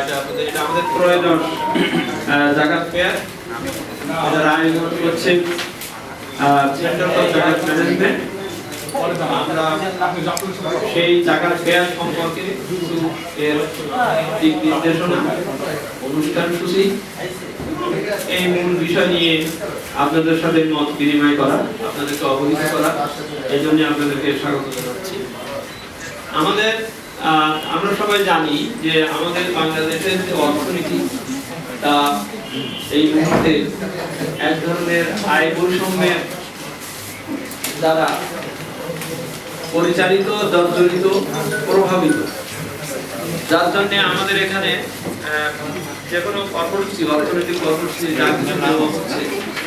এটা এটা আমাদের আয়োজন করছে। সেই সম্পর্কে নির্দেশনা, অনুষ্ঠান এই মূল বিষয় নিয়ে আপনাদের সাথে মত বিনিময় করা, আপনাদেরকে অবহিত করা, এই জন্য আপনাদেরকে স্বাগত জানাচ্ছি। আমাদের আমরা সবাই জানি যে আমাদের বাংলাদেশের যে অর্থনীতি, তা এই মুহূর্তে এক ধরনের আয় বৈষম্যের দ্বারা পরিচালিত, জর্জরিত, প্রভাবিত। যার জন্য আমাদের এখানে যে কোনো কর্মসূচি অর্থনৈতিক কর্মসূচি যা কিছু নেওয়া হচ্ছে,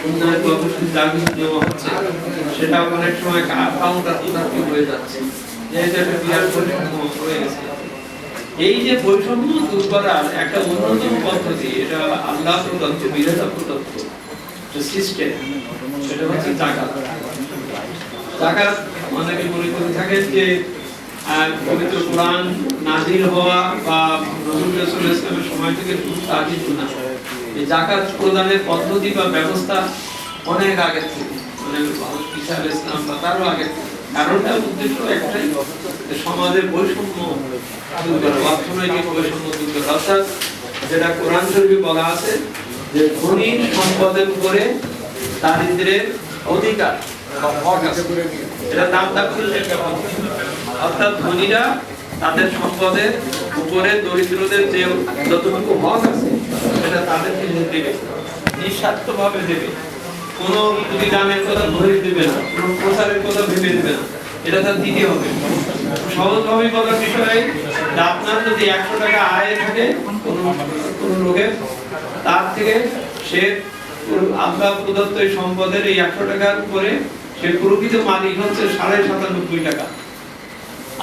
উন্নয়ন কর্মসূচি যা কিছু নেওয়া হচ্ছে, সেটা অনেক সময় কাউন্টার হয়ে যাচ্ছে। এই যে বৈষম্য দূর করার একটা অন্যতম পদ্ধতি, এটা আল্লাহ প্রদত্ত, বিধাতা প্রদত্ত সিস্টেম সেটা হচ্ছে অনেকে মনে করে যে পবিত্র কোরআন নাজির হওয়া বা রসুল ইসলামের সময় থেকে তা না। এই জাকাত প্রদানের পদ্ধতি বা ব্যবস্থা অনেক আগে থেকে মানে ইসলাম বা তারও আগে থেকে। কারণটা উদ্দেশ্য একটাই সমাজের বৈষম্য দূর করা অর্থনৈতিক বৈষম্য দূর করা অর্থাৎ যেটা কোরআন শরীফে বলা আছে, যে ধনীর সম্পদের উপরে দারিদ্রের অধিকার এটা অর্থাৎ ধনীরা তাদের সম্পদের উপরে দরিদ্রদের যে যতটুকু হক আছে, সেটা তাদেরকে দেবে, নিঃস্বার্থভাবে দেবে। কোনো প্রতিদানের কথা ধরে দেবে না, কোনো প্রচারের কথা ভেবে দেবে না, এটা তার দিতে হবে। সহজভাবে বলার বিষয়ে আপনার যদি একশো টাকা আয় থাকে কোনো লোকের, তার থেকে সে আল্লাহ প্রদত্ত এই সম্পদের এই একশো টাকার উপরে সে প্রকৃত মালিক হচ্ছে সাড়ে সাতানব্বই টাকা।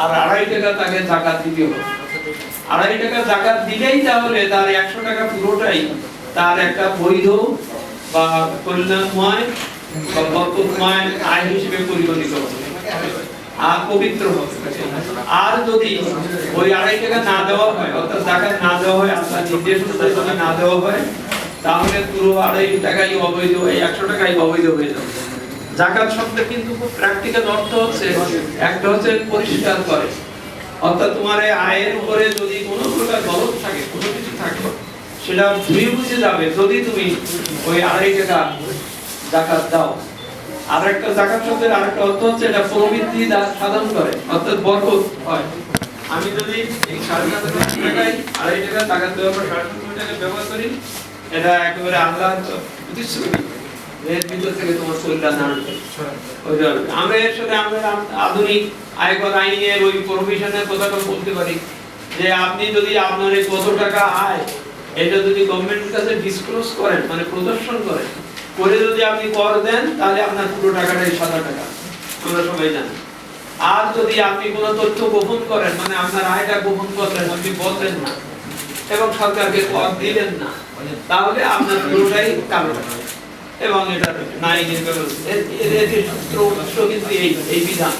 আর আড়াই টাকা তাকে জাকাত দিতে হবে। আড়াই টাকা জাকাত দিলেই তাহলে তার একশো টাকা পুরোটাই তার একটা বৈধ জাকাত তাহলে পুরো আড়াই টাকাই অবৈধ একশো অবৈধ হয়ে যাবে। কিন্তু খুব অর্থ হচ্ছে, একটা হচ্ছে পরিষ্কার করে। অর্থাৎ তোমার আয়ের উপরে যদি কোনো প্রকার কিছু থাকে সেটা বুঝে যাবে যদি তুমি ওই আড়াই টাকা জাকাত দাও। আর একটা জাকাত শব্দের আরেকটা অর্থ হচ্ছে এটা সাধন করে, অর্থাৎ বরকত হয়। আমি যদি এর আমরা আধুনিক কথাটা বলতে পারি যে আপনি যদি আপনার কত টাকা আয় এটা যদি গভর্নমেন্টের কাছে ডিসক্লোজ করেন মানে প্রদর্শন করেন, করে যদি আপনি কর দেন, তাহলে আপনার পুরো টাকাটাই সাদা টাকা। আমরা সবাই জানি। আর যদি আপনি কোনো তথ্য গোপন করেন মানে আপনার আয়টা গোপন করলেন, আপনি বললেন না, এবং সরকারকে কর দিলেন না, তাহলে আপনার পুরোটাই কালো টাকা। এবং এটা নাই এর সূত্র উৎস কিন্তু এই এই বিধান।